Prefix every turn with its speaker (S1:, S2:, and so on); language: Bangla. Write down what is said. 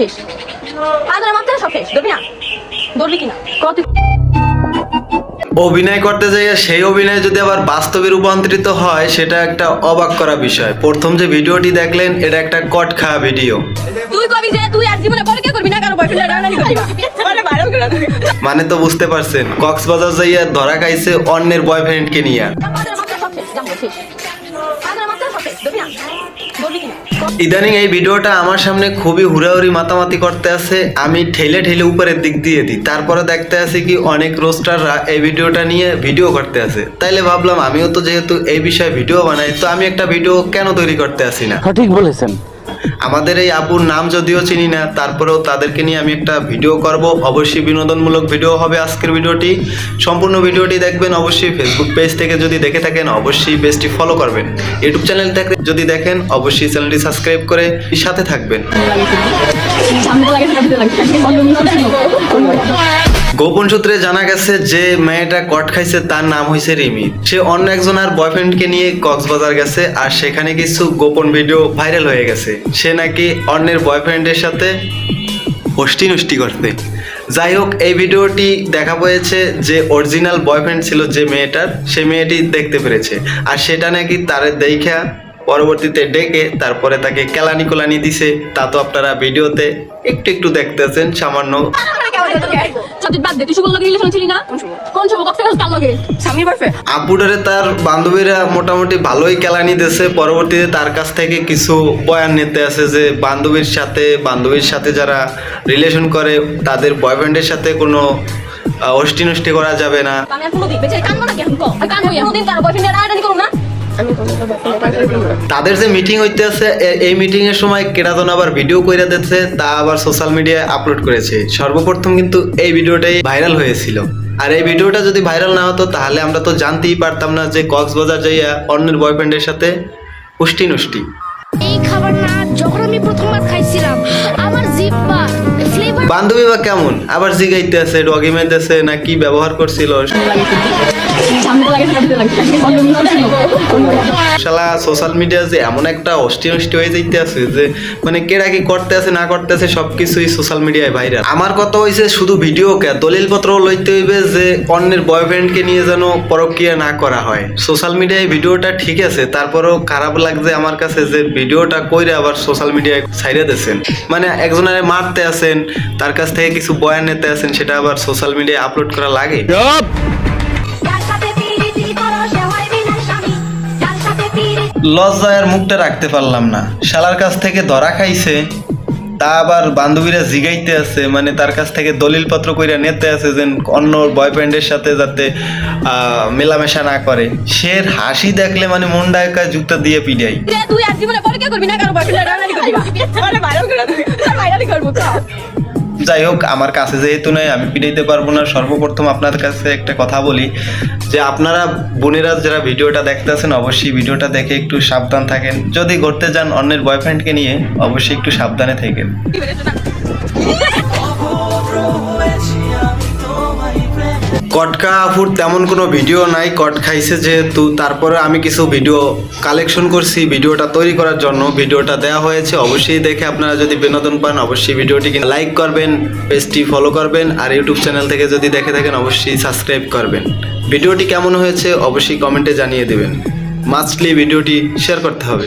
S1: শেষ। আদরে মাত্রা সব শেষ। ধরবি না? ধরবি কিনা? কত
S2: অভিনয় করতে যাইয়া সেই অভিনয় যদি আবার বাস্তবে রূপান্তরিত হয় সেটা একটা অবাক করা বিষয়। প্রথম যে ভিডিওটি দেখলেন এটা একটা কট খাওয়া ভিডিও।
S1: তুই কবি যে তুই আর জীবনে পরে করবি না কারও বয়ফ্রেন্ড রানানি করবি? না আরে ভাইরাল করে দে।
S2: মানে তো বুঝতে পারছেন কক্সবাজার যাইয়া ধরা খাইছে অন্যের বয়ফ্রেন্ডকে নিয়ে। ইদানিং এই ভিডিওটা আমার সামনে খুবই হুড়াহুড়ি মাতামাতি করতে আছে। আমি ঠেলে ঠেলে উপরের দিক দিয়ে দিই। তারপরে দেখতে আসি কি অনেক রোস্টাররা এই ভিডিওটা নিয়ে ভিডিও করতে আছে। তাইলে ভাবলাম আমিও তো যেহেতু এই বিষয়ে ভিডিও বানাই তো আমি একটা ভিডিও কেন তৈরি করতে আসি না?
S3: সঠিক বলেছেন।
S2: আমাদের এই আপুর নাম যদিও চিনি না, তারপরেও তাদেরকে নিয়ে আমি একটা ভিডিও করব। অবশ্যই বিনোদনমূলক ভিডিও হবে আজকের ভিডিওটি। সম্পূর্ণ ভিডিওটি দেখবেন অবশ্যই ফেসবুক পেজ থেকে যদি দেখে থাকেন, অবশ্যই পেজটি ফলো করবেন। ইউটিউব চ্যানেল থেকে যদি দেখেন, অবশ্যই চ্যানেলটি সাবস্ক্রাইব করে সাথে থাকবেন। গোপন সূত্রে জানা গেছে যে মেয়েটা কট খাইছে, তার নাম হয়েছে রিমি। সে অন্য একজন আর বয়ফ্রেন্ডকে নিয়ে কক্সবাজার গেছে, আর সেখানে কিছু গোপন ভিডিও ভাইরাল হয়ে গেছে। সে নাকি অন্যের বয়ফ্রেন্ডের সাথে হস্টি নষ্টি করতে যাই হোক, এই ভিডিওটি দেখা পেয়েছে যে অরিজিনাল বয়ফ্রেন্ড ছিল যে মেয়েটার, সে মেয়েটি দেখতে পেরেছে। আর সেটা নাকি তার দেখা পরবর্তীতে ডেকে তারপরে তাকে কেলানি কোলানি দিছে। তা তো আপনারা ভিডিওতে একটু একটু দেখতেছেন, সামান্য
S1: সত্যি বাদ দে। তুই শুভ লাগে রিলেশন ছিলি না? কোন শুভ? কক্সে কাল লগে? স্বামীর বয়ফ্রেন্ড
S2: আপুডারে তার বান্ধবীরা মোটামুটি ভালোই কেলানি দিয়েছে। পরবর্তীতে তার কাছ থেকে কিছু বয়ান নিতে আছে যে বান্ধবীর সাথে বান্ধবীর সাথে যারা রিলেশন করে তাদের বয়ফ্রেন্ডের সাথে কোনো অষ্টি নষ্টি করা যাবে না।
S1: আমি আর কোনোদিন বেঁচে কানবো নাকি এখন? কো? কান হই কোনোদিন কারও বয়ফ্রেন্ড রানানি করুম না আমি কোনো
S2: তাদের যে মিটিং হইতেছে এই মিটিং এর সময় কেরাতন আবার ভিডিও কইরা দিচ্ছে তা আবার সোশ্যাল মিডিয়ায় আপলোড করেছে। সর্বপ্রথম কিন্তু এই ভিডিওটাই ভাইরাল হয়েছিল। আর এই ভিডিওটা যদি ভাইরাল না হতো, তাহলে আমরা তো জানতেই পারতাম না যে কক্সবাজার যাইয়া অন্যের বয়ফ্রেন্ডের সাথে উষ্টি নষ্টি
S4: এই খাবারটা যখন আমি প্রথমবার খাইছিলাম, আমার ফ্লেভার
S2: বান্ধবী বা কেমন? আবার জিগাইতে আছে ডগি মেতেছে না কি ব্যবহার করছিল? শালা সোশ্যাল মিডিয়া যে এমন একটা অষ্টি নষ্টি হয়ে যাইতে আছে যে মানে কেরা কি করতে আছে না করতে আছে সবকিছুই সোশ্যাল মিডিয়ায় ভাইরাল আমার কথা শুধু ভিডিও কে দলিলপত্র লইতে হইবে যে অন্যের বয়ফ্রেন্ডকে নিয়ে যেন পরক্রিয়া না করা হয়। সোশ্যাল মিডিয়ায় ভিডিওটা ঠিক আছে, তারপরেও খারাপ লাগছে আমার কাছে যে ভিডিওটা কইরে আবার সোশ্যাল মিডিয়ায় ছাইড়ে দিয়েছেন। মানে একজনের মারতে আছেন তার কাছ থেকে কিছু বয়ান নিতে আসেন সেটা আবার সোশ্যাল মিডিয়ায় আপলোড করা লাগে।
S4: লজ্জায়
S2: লজ্জায় মুখটা রাখতে পারলাম না। শালার কাছ থেকে ধরা খাইছে। তা আবার বান্ধবীরা জিগাইতে আছে মানে তার কাছ থেকে দলিল পত্র কইরা নেতে আছে যে অন্য বয়ফ্রেন্ডের সাথে যাতে মেলামেশা না করে। সে হাসি দেখলে মানে মুন্ডা একা জুতা দিয়ে পিড়াই
S1: তুই পরে কি করবি না কারও বয়ফ্রেন্ড আরে ভাইরাল করে তুই ভাইরাল করব তো
S2: যাই হোক, আমার কাছে যেহেতু নয় আমি পিটাইতে পারব না। সর্বপ্রথম আপনার কাছে একটা কথা বলি, যে আপনারা বোনেরা যারা ভিডিওটা দেখতেছেন অবশ্যই ভিডিওটা দেখে একটু সাবধান থাকেন। যদি ঘুরতে যান অন্যের বয়ফ্রেন্ডকে নিয়ে, অবশ্যই একটু সাবধানে থাকেন। কটকা আফুর তেমন কোনো ভিডিও নাই। কট খাইছে যেহেতু। তারপরে আমি কিছু ভিডিও কালেকশন করছি ভিডিওটা তৈরি করার জন্য। ভিডিওটা দেওয়া হয়েছে, অবশ্যই দেখে আপনারা যদি বিনোদন পান, অবশ্যই ভিডিওটিকে লাইক করবেন পেজটি ফলো করবেন, আর ইউটিউব চ্যানেল থেকে যদি দেখে থাকেন, অবশ্যই সাবস্ক্রাইব করবেন। ভিডিওটি কেমন হয়েছে, অবশ্যই কমেন্টে জানিয়ে দেবেন। মাস্টলি ভিডিওটি শেয়ার করতে হবে।